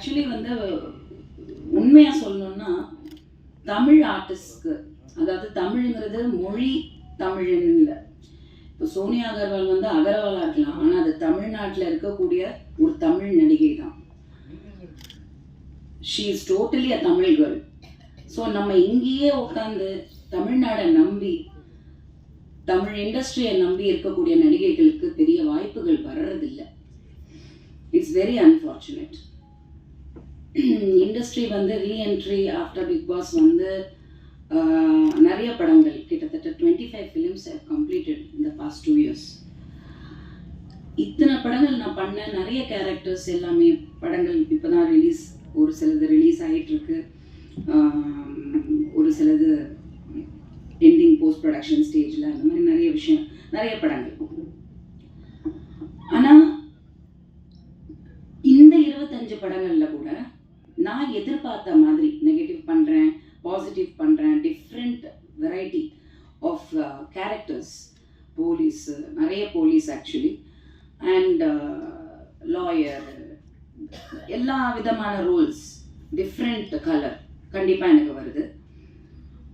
Actually வந்து உண்மையாக சொல்லணும்னா தமிழ் ஆர்டிஸ்ட்க்கு அதாவது தமிழ்ங்கிறது மொழி தமிழ்னு இல்லை. இப்போ சோனியா அகர்வால் வந்து அகர்வாலாக இருக்கலாம் ஆனால் அது தமிழ்நாட்டில் இருக்கக்கூடிய ஒரு தமிழ் நடிகை தான். She is totally a Tamil girl so நம்ம இங்கேயே உட்காந்து தமிழ்நாடை நம்பி தமிழ் இண்டஸ்ட்ரியை நம்பி இருக்கக்கூடிய நடிகைகளுக்கு பெரிய வாய்ப்புகள் வர்றதில்லை. இட்ஸ் வெரி அன்ஃபார்ச்சுனேட் இண்டஸ்ட்ரி வந்து ரீஎன்ட்ரி ஆஃப்டர் பிக் பாஸ் வந்து நிறைய படங்கள். கிட்டத்தட்ட twenty five films have completed இந்த பாஸ்ட் டூ இயர்ஸ் இத்தனை படங்கள் நான் பண்ணேன். நிறைய கேரக்டர்ஸ் எல்லாமே படங்கள் இப்போ தான் ரிலீஸ் ஒரு சிலது ரிலீஸ் ஆகிட்டுருக்கு ஒரு சிலது எண்டிங் போஸ்ட் ப்ரொடக்ஷன் ஸ்டேஜில் அந்த மாதிரி நிறைய விஷயம் நிறைய படங்கள். ஆனால் இந்த இருபத்தஞ்சு படங்கள்ல நான் எதிர்பார்த்த மாதிரி நெகட்டிவ் பண்றேன் பாசிட்டிவ் பண்ணுறேன் different variety of characters police நிறைய போலீஸ் ஆக்சுவலி அண்ட் லாயர் எல்லா விதமான ரோல்ஸ் டிஃப்ரெண்ட் கலர் கண்டிப்பாக எனக்கு வருது.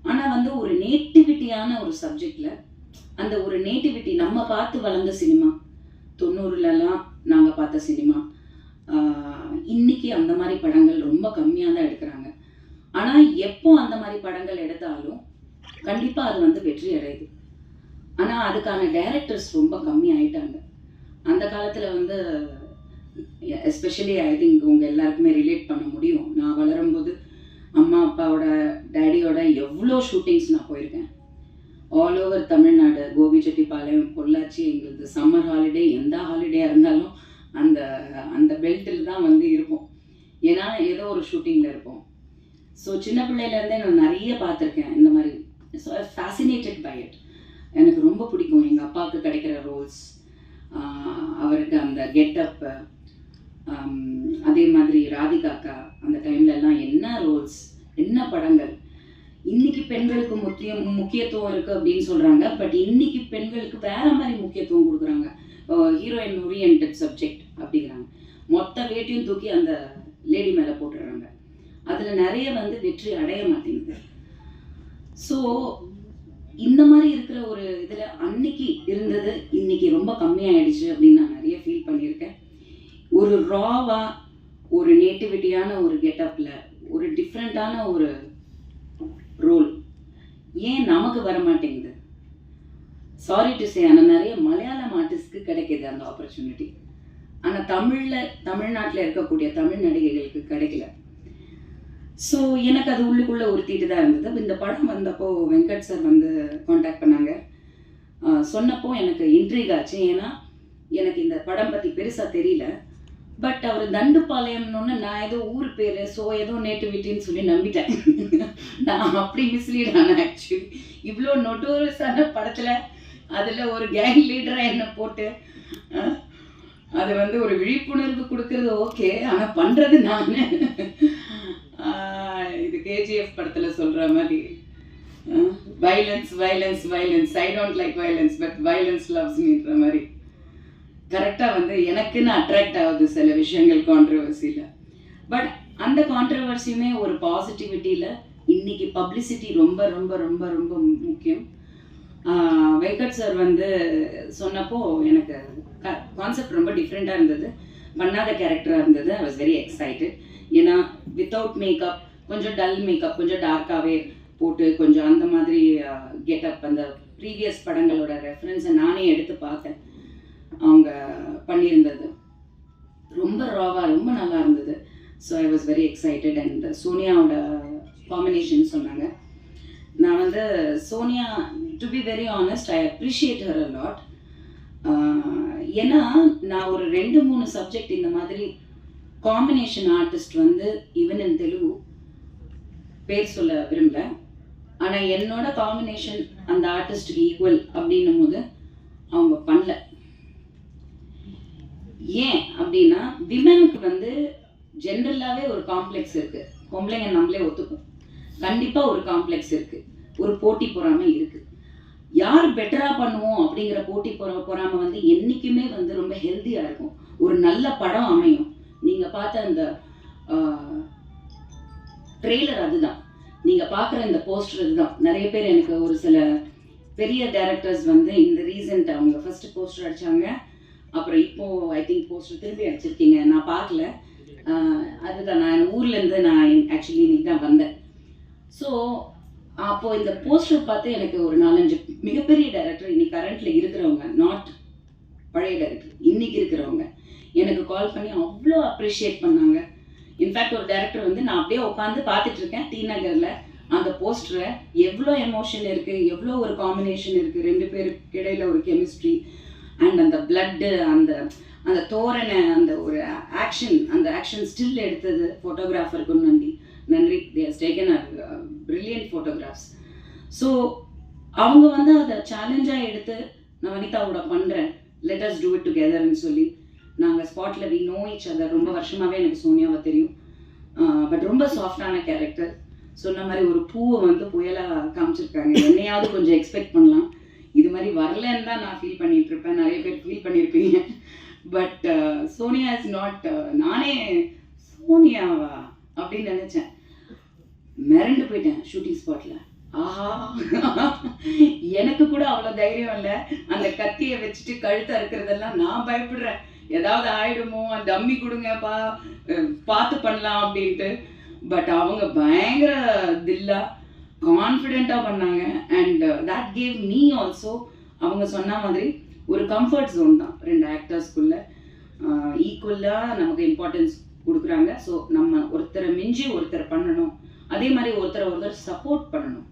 ஆனால் வந்து ஒரு நேட்டிவிட்டியான ஒரு சப்ஜெக்டில் அந்த ஒரு நேட்டிவிட்டி நம்ம பார்த்து வளர்ந்த சினிமா தொண்ணூறுலலாம் நாங்கள் பார்த்த சினிமா இன்னைக்கு அந்த மாதிரி படங்கள் ரொம்ப கம்மியாக தான் எடுக்கிறாங்க. ஆனால் எப்போ அந்த மாதிரி படங்கள் எடுத்தாலும் கண்டிப்பாக அது வந்து வெற்றி அடையுது. ஆனால் அதுக்கான டைரக்டர்ஸ் ரொம்ப கம்மி ஆயிட்டாங்க. அந்த காலத்தில் வந்து எஸ்பெஷலி ஐ திங்க் உங்கள் எல்லாருக்குமே ரிலேட் பண்ண முடியும். நான் வளரும்போது அம்மா அப்பாவோட டேடியோட எவ்வளோ ஷூட்டிங்ஸ் நான் போயிருக்கேன். ஆல் ஓவர் தமிழ்நாடு கோபிச்செட்டிப்பாளையம் பொள்ளாச்சி எங்களுக்கு சம்மர் ஹாலிடே எந்த ஹாலிடேயாக இருந்தாலும் அந்த அந்த பெல்ட்டில் தான் வந்து இருப்போம். ஏன்னா ஏதோ ஒரு ஷூட்டிங்கில் இருப்போம். ஸோ சின்ன பிள்ளையிலேருந்தே நான் நிறைய பார்த்துருக்கேன் இந்த மாதிரி. ஸோ ஃபேசினேட்டட் பை இட் எனக்கு ரொம்ப பிடிக்கும். எங்கள் அப்பாவுக்கு கிடைக்கிற ரோல்ஸ் அவருக்கு அந்த கெட்டப்பு அதே மாதிரி ராதிகாக்கா அந்த டைம்லலாம் என்ன ரோல்ஸ் என்ன படங்கள். இன்னைக்கு பெண்களுக்கு முக்கியம் முக்கியத்துவம் இருக்குது அப்படின்னு சொல்கிறாங்க பட் இன்னைக்கு பெண்களுக்கு வேற மாதிரி முக்கியத்துவம் கொடுக்குறாங்க. ஹீரோயின் ஓரியன்ட் சப்ஜெக்ட் அப்படிங்கிறாங்க. மொத்த வேட்டையும் தூக்கி அந்த லேடி மேலே போட்டுடுறாங்க அதில் நிறைய வந்து வெற்றி அடைய மாட்டேங்குது. ஸோ இந்த மாதிரி இருக்கிற ஒரு இதில் அன்னைக்கு இருந்தது இன்னைக்கு ரொம்ப கம்மியாயிடுச்சு அப்படின்னு நான் நிறைய ஃபீல் பண்ணியிருக்கேன். ஒரு ராவாக ஒரு நேட்டிவிட்டியான ஒரு கெட்டப்பில் ஒரு டிஃப்ரெண்ட்டான ஒரு ரோல் ஏன் நமக்கு வர மாட்டேங்குது? சாரி டு சே ஆனால் நிறைய மலையாளம் ஆர்டிஸ்ட்க்கு கிடைக்கிது அந்த ஆப்பர்ச்சுனிட்டி ஆனால் தமிழில் தமிழ்நாட்டில் இருக்கக்கூடிய தமிழ் நடிகைகளுக்கு கிடைக்கல. ஸோ எனக்கு அது உள்ளுக்குள்ளே உறுத்திட்டு தான் இருந்தது. இந்த படம் வந்தப்போ வெங்கட் சார் வந்து காண்டாக்ட் பண்ணாங்க. சொன்னப்போ எனக்கு இன்ட்ரீக் ஆச்சு. ஏன்னா எனக்கு இந்த படம் பற்றி பெருசாக தெரியல. பட் அவர் தண்டுப்பாளையம்னு நான் ஏதோ ஊர் பேர் ஸோ ஏதோ நேட்டிவிட்டின்னு சொல்லி நம்பிட்டேன். நான் அப்படி மிஸ்லீட் ஆனேன் ஆக்சுவலி இவ்வளோ நொட்டோரஸான படத்தில் அதில் ஒரு கேங் லீடராக என்னை போட்டு அது வந்து ஒரு விழிப்புணர்வு கொடுக்கறது ஓகே ஆனால் பண்ணுறது நான். இது கேஜிஎஃப் படத்தில் சொல்கிற மாதிரி. Violence violence violence I don't like violence but violence loves மீன்ற மாதிரி. கரெக்டாக வந்து எனக்குன்னு அட்ராக்ட் ஆகுது சில விஷயங்கள் கான்ட்ரவர்சியில் பட் அந்த கான்ட்ரவர்சியுமே ஒரு பாசிட்டிவிட்டியில் இன்னைக்கு பப்ளிசிட்டி ரொம்ப ரொம்ப ரொம்ப ரொம்ப முக்கியம். வெங்கட் சார் வந்து சொன்னப்போ எனக்கு கான்செப்ட் ரொம்ப டிஃப்ரெண்ட்டாக இருந்தது. பண்ணாத கேரக்டராக இருந்தது. ஐ வாஸ் வெரி எக்ஸைட்டட் ஏன்னா வித்தவுட் மேக்கப் கொஞ்சம் டல் மேக்கப் கொஞ்சம் டார்க்காகவே போட்டு கொஞ்சம் அந்த மாதிரி கெட்டப் அந்த ப்ரீவியஸ் படங்களோட ரெஃபரன்ஸை நானே எடுத்து பார்த்தேன். அவங்க பண்ணியிருந்தது. ரொம்ப ராவாக ரொம்ப நல்லா இருந்தது. So I was very excited and சோனியாவோட combination சொன்னாங்க. நான் வந்து Sonia to be very honest I appreciate her a lot ஏன்னா நான் ஒரு ரெண்டு மூணு சப்ஜெக்ட் இந்த மாதிரி காம்பினேஷன் ஆர்டிஸ்ட் வந்து ஈவன் இன் தெலுங்கு பேர் சொல்ல விரும்பல. ஆனால் என்னோட காம்பினேஷன் அந்த ஆர்டிஸ்டுக்கு ஈக்குவல் அப்படின்னும் போது அவங்க பண்ணல. ஏன் அப்படின்னா விமனுக்கு வந்து ஜென்ரலாகவே ஒரு காம்ப்ளெக்ஸ் இருக்கு. பொம்பளைங்க நம்மளே ஒத்துக்கும் கண்டிப்பாக ஒரு காம்ப்ளெக்ஸ் இருக்கு. ஒரு போட்டி பொறாமை இருக்குது யார் பெட்டரா பண்ணுவோம் அப்படிங்கிற போட்டி பொற பொறாமை வந்து என்றைக்குமே வந்து ரொம்ப ஹெல்த்தியாக இருக்கும். ஒரு நல்ல படம் அமையும். நீங்கள் பார்த்த அந்த ட்ரெய்லர் அதுதான். நீங்கள் பார்க்குற இந்த போஸ்டர் இதுதான் நிறைய பேர் எனக்கு ஒரு சில பெரிய டேரக்டர்ஸ் வந்து இந்த ரீசெண்ட் அவங்க ஃபர்ஸ்ட் போஸ்டர் அடிச்சாங்க. அப்புறம் இப்போ ஐ திங்க் போஸ்டர் திரும்பி அடிச்சிருக்கீங்க. நான் பார்க்கல. அதுதான். நான் ஊர்லேருந்து நான் ஆக்சுவலி இன்னைக்கு தான் வந்தேன். ஸோ அப்போ இந்த போஸ்டர் பார்த்து எனக்கு ஒரு நாலஞ்சு மிகப்பெரிய டைரக்டர் இன்னைக்கு கரண்ட்ல இருக்கிறவங்க நாட் பழைய டைரக்டர் இன்னைக்கு இருக்கிறவங்க எனக்கு கால் பண்ணி அவ்வளோ அப்ரிஷியேட் பண்ணாங்க. இன்ஃபேக்ட் ஒரு டைரக்டர் வந்து நான் அப்படியே உட்காந்து பார்த்துட்டு இருக்கேன் டி நகரில். அந்த போஸ்டரை எவ்வளோ எமோஷன் இருக்குது எவ்வளோ ஒரு காம்பினேஷன் இருக்குது ரெண்டு பேருக்கு இடையில ஒரு கெமிஸ்ட்ரி அண்ட் அந்த பிளட்டு அந்த அந்த தோரணை அந்த ஒரு ஆக்ஷன் அந்த ஆக்ஷன் ஸ்டில் எடுத்தது ஃபோட்டோகிராஃபருக்கும் நன்றி நன்றி these taken are brilliant photographs so அவங்க வந்து அதை சேலஞ்சாக எடுத்து நான் வனிதாவோட பண்ணுறேன் லெட் அஸ் டூ இட் டுகெதர்னு சொல்லி நாங்கள் ஸ்பாட்டில் வி நோ இச் அதர் ரொம்ப வருஷமாகவே எனக்கு சோனியாவை தெரியும். பட் ரொம்ப சாஃப்டான கேரக்டர் சொன்ன மாதிரி ஒரு பூவை வந்து புயலாக காமிச்சிருக்காங்க. என்னையாவது கொஞ்சம் எக்ஸ்பெக்ட் பண்ணலாம். இது மாதிரி வரலன்னு தான் நான் ஃபீல் பண்ணிட்டு இருப்பேன். நிறைய பேர் ஃபீல் பண்ணியிருப்பீங்க பட் சோனியா இஸ் நாட் நானே சோனியாவா அப்படின்னு நினச்சேன். மிரண்டு போயிட்டேன் ஷூட்டிங் ஸ்பாட்டில் ஆஹா. எனக்கு கூட அவ்வளோ தைரியம் இல்லை. அந்த கத்தியை வச்சுட்டு கழுத்தை இருக்கிறதெல்லாம் நான் பயப்படுறேன். ஏதாவது ஆயிடுமோ டம்மி கொடுங்கப்பா பார்த்து பண்ணலாம் அப்படின்ட்டு. பட் அவங்க பயங்கர தில்லா கான்ஃபிடென்ட்டாக பண்ணாங்க. And that gave me also அவங்க சொன்ன மாதிரி ஒரு கம்ஃபர்ட் ஜோன் தான். ரெண்டு ஆக்டர்ஸ்குள்ள ஈக்குவலாக நமக்கு இம்பார்ட்டன்ஸ் கொடுக்குறாங்க. ஸோ நம்ம ஒருத்தரை மிஞ்சி ஒருத்தர் பண்ணணும். அதே மாதிரி ஒருத்தரை ஒருத்தர் சப்போர்ட் பண்ணணும்.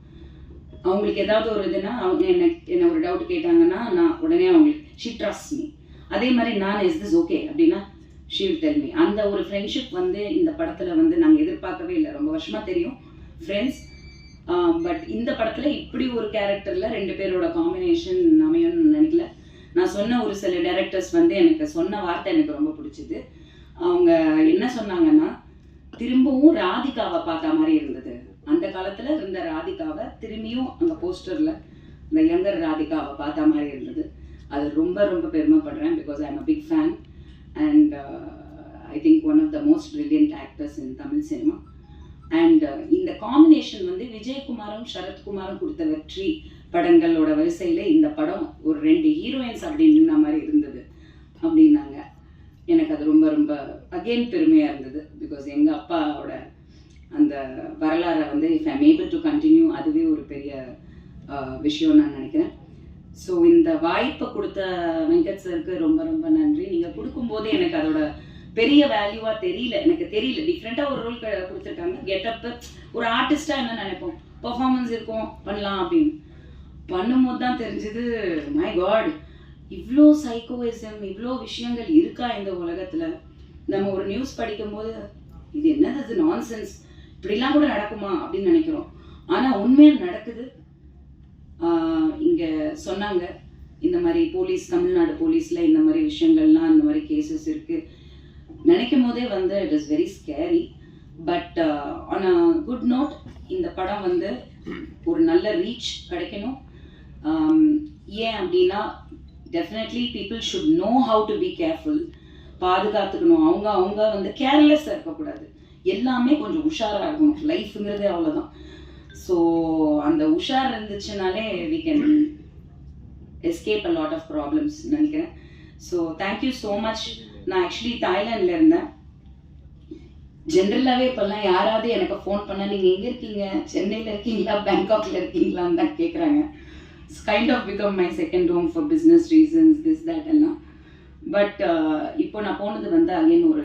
அவங்களுக்கு ஏதாவது ஒரு இதுனா அவங்க என்ன என்ன ஒரு டவுட் கேட்டாங்கன்னா நான் உடனே அவங்களுக்கு ஷி ட்ரஸ்ட் மீ அதே மாதிரி நான் இஸ் திஸ் ஓகே அப்படின்னா ஷீல் வில் அந்த ஒரு ஃப்ரெண்ட்ஷிப் வந்து இந்த படத்தில் வந்து நாங்கள் எதிர்பார்க்கவே இல்லை. ரொம்ப வருஷமாக தெரியும் ஃப்ரெண்ட்ஸ் பட் இந்த படத்தில் இப்படி ஒரு கேரக்டரில் ரெண்டு பேரோட காம்பினேஷன் அமையும்னு நினைக்கல. நான் சொன்ன ஒரு சில டேரக்டர்ஸ் வந்து எனக்கு சொன்ன வார்த்தை எனக்கு ரொம்ப பிடிச்சிது. அவங்க என்ன சொன்னாங்கன்னா திரும்பவும் ராதிகாவை பார்த்த மாதிரி இருந்தது. அந்த காலத்தில் இருந்த ராதிகாவை திரும்பியும் அந்த போஸ்டரில் இந்த யங்கர் ராதிகாவை பார்த்த மாதிரி இருந்தது. அது ரொம்ப ரொம்ப பெருமைப்படுறேன் because I am a big fan and I think one of the most brilliant actors in Tamil cinema and uh, இந்த காம்பினேஷன் வந்து விஜயகுமாரும் சரத்குமாரும் கொடுத்த வெற்றி படங்களோட வரிசையில் இந்த படம் ஒரு ரெண்டு ஹீரோயின்ஸ் அப்படின்னு மாதிரி இருந்தது அப்படின்னாங்க. எனக்கு அது ரொம்ப ரொம்ப அகெயின் பெருமையாக இருந்தது. பிகாஸ் எங்கள் அப்பாவோட அந்த வரலாறை வந்து if I'm able to continue அதுவே ஒரு பெரிய விஷயம் நான் நினைக்கிறேன். ஸோ இந்த வாய்ப்பை கொடுத்த வெங்கட் சருக்கு ரொம்ப ரொம்ப நன்றி. நீங்கள் கொடுக்கும்போதே எனக்கு அதோட பெரிய வேல்யூவாக தெரியல. எனக்கு தெரியல. டிஃப்ரெண்ட்டாக ஒரு ரோல் கொடுத்துருக்காங்க. கெட்டப்பு ஒரு ஆர்டிஸ்டாக என்ன நினைப்போம்? பர்ஃபார்மன்ஸ் இருக்கும். பண்ணலாம் அப்படின்னு. பண்ணும்போது தான் தெரிஞ்சது மை காட் இவ்வளோ சைக்கோவிசம் இவ்வளோ விஷயங்கள் இருக்கா இந்த உலகத்தில்? நம்ம ஒரு நியூஸ் படிக்கும்போது இது என்னது இது நான்சென்ஸ் இப்படிலாம் கூட நடக்குமா அப்படின்னு நினைக்கிறோம். ஆனால் உண்மையாக நடக்குது. இங்கே சொன்னாங்க. இந்த மாதிரி போலீஸ் தமிழ்நாடு போலீஸில் இந்த மாதிரி விஷயங்கள்லாம் இந்த மாதிரி கேசஸ் இருக்குது நினைக்கும் போதே வந்து it is very scary but on a good note இந்த படம் வந்து ஒரு நல்ல ரீச் கிடைக்கணும். ஏன் அப்படின்னா definitely people should know how to be careful பாதுகாத்துக்கணும். அவங்க அவங்க வந்து கேர்லெஸ்ஸாக இருக்கக்கூடாது. எல்லாமே கொஞ்சம் உஷாராக இருக்கணும். லைஃப்ங்கிறதே அவ்வளோதான் ஸோ அந்த உஷார் இருந்துச்சுனாலே we can escape a lot of problems நினைக்கிறேன். So thank you so much நான் ஆக்சுவலி தாய்லாண்டில் இருந்தேன். ஜென்ரலாகவே இப்போல்லாம் யாராவது எனக்கு ஃபோன் பண்ணால் நீங்கள் எங்கே இருக்கீங்க? சென்னையில் இருக்கீங்களா? பேங்காக்ல இருக்கீங்களான்னு தான் கேட்குறாங்க kind of become my second home for business reasons this that எல்லாம். பட் uh, இப்போ நான் போனது வந்து அகைன் ஒரு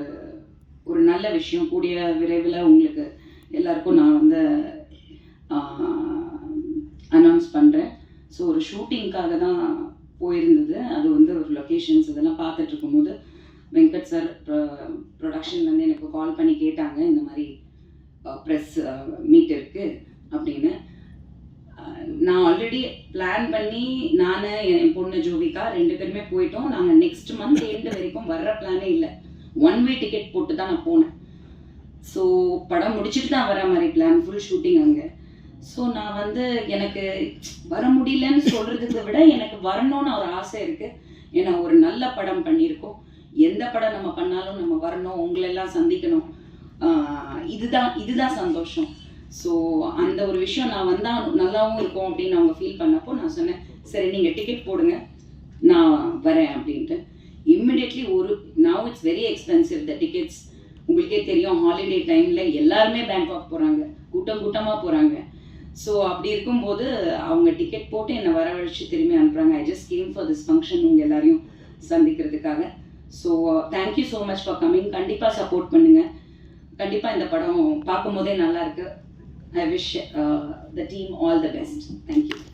ஒரு நல்ல விஷயம். கூடிய விரைவில் உங்களுக்கு எல்லாருக்கும் நான் வந்து அனௌன்ஸ் பண்ணுறேன் ஸோ ஒரு ஷூட்டிங்க்காக தான் போயிருந்தது. அது வந்து ஒரு லொக்கேஷன்ஸ் இதெல்லாம் பார்த்துட்டு இருக்கும்போது வெங்கட் சார் ப்ரொடக்ஷன்லேருந்து எனக்கு கால் பண்ணி கேட்டாங்க. இந்த மாதிரி ப்ரெஸ் மீட் இருக்குது அப்படின்னு. நான் ஆல்ரெடி பிளான் பண்ணி நான் என் பொண்ணு ஜோவிகா ரெண்டு பேருமே போயிட்டோம். நாங்கள் நெக்ஸ்ட் மந்த் எண்டு வரைக்கும் வர்ற பிளானே இல்லை. ஒன் வே டிக்கெட் போட்டு தான் நான் போனேன். ஸோ படம் முடிச்சுட்டு தான் வர மாதிரி பிளான் ஃபுல் ஷூட்டிங் அங்கே. ஸோ நான் வந்து எனக்கு வர முடியலன்னு சொல்கிறதுக்கு விட எனக்கு வரணும்னு ஒரு ஆசை இருக்குது ஏன்னா ஒரு நல்ல படம் பண்ணியிருக்கோம். எந்த படம் நம்ம பண்ணாலும் நம்ம வரணும் உங்களெல்லாம் சந்திக்கணும். இதுதான் இதுதான் சந்தோஷம். ஸோ அந்த ஒரு விஷயம் நான் வந்தால் நல்லாவும் இருக்கும் அப்படின்னு அவங்க ஃபீல் பண்ணப்போ நான் சொன்னேன் சரி நீங்கள் டிக்கெட் போடுங்க நான் வரேன் அப்படின்ட்டு. இம்மிடியட்லி ஒரு now it's very expensive the tickets உங்களுக்கே தெரியும் ஹாலிடே டைமில் எல்லாருமே பேங்காக் போகிறாங்க கூட்டம் கூட்டமாக போகிறாங்க ஸோ அப்படி இருக்கும்போது அவங்க டிக்கெட் போட்டு என்னை வரவழைச்சு திரும்பி அனுப்புகிறாங்க I just came for this function உங்கள் எல்லாரையும் சந்திக்கிறதுக்காக. So thank you so much for coming கண்டிப்பாக சப்போர்ட் பண்ணுங்கள் கண்டிப்பாக இந்த படம் பார்க்கும்போதே நல்லாயிருக்கு I wish uh, the team all the best. Thank you.